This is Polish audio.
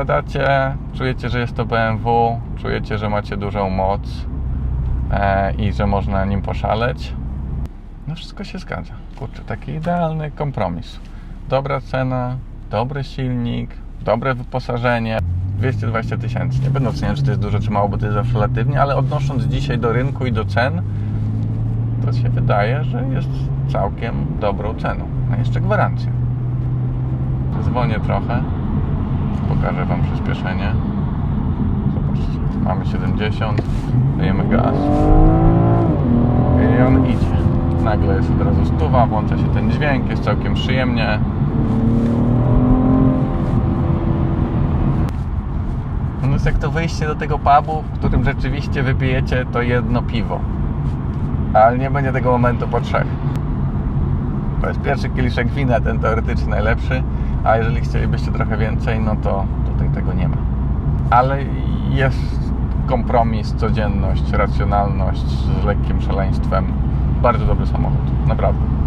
wsiadacie, czujecie, że jest to BMW, czujecie, że macie dużą moc e, i że można nim poszaleć. No wszystko się zgadza. Kurczę, taki idealny kompromis. Dobra cena, dobry silnik, dobre wyposażenie. 220 tysięcy. Nie będę oceniał, czy to jest dużo, czy mało, bo to jest zawsze relatywnie, ale odnosząc dzisiaj do rynku i do cen, to się wydaje, że jest całkiem dobrą ceną. A jeszcze gwarancja. Zwolnię trochę. Pokażę Wam przyspieszenie. Zobaczcie, mamy 70, dajemy gaz. I on idzie. Nagle jest od razu stuwa, włącza się ten dźwięk, jest całkiem przyjemnie. No jest jak to wyjście do tego pubu, w którym rzeczywiście wypijecie to jedno piwo. Ale nie będzie tego momentu po trzech. To jest pierwszy kieliszek wina, ten teoretycznie najlepszy, a jeżeli chcielibyście trochę więcej, no to tutaj tego nie ma. Ale jest kompromis, codzienność, racjonalność z lekkim szaleństwem. Bardzo dobry samochód, naprawdę.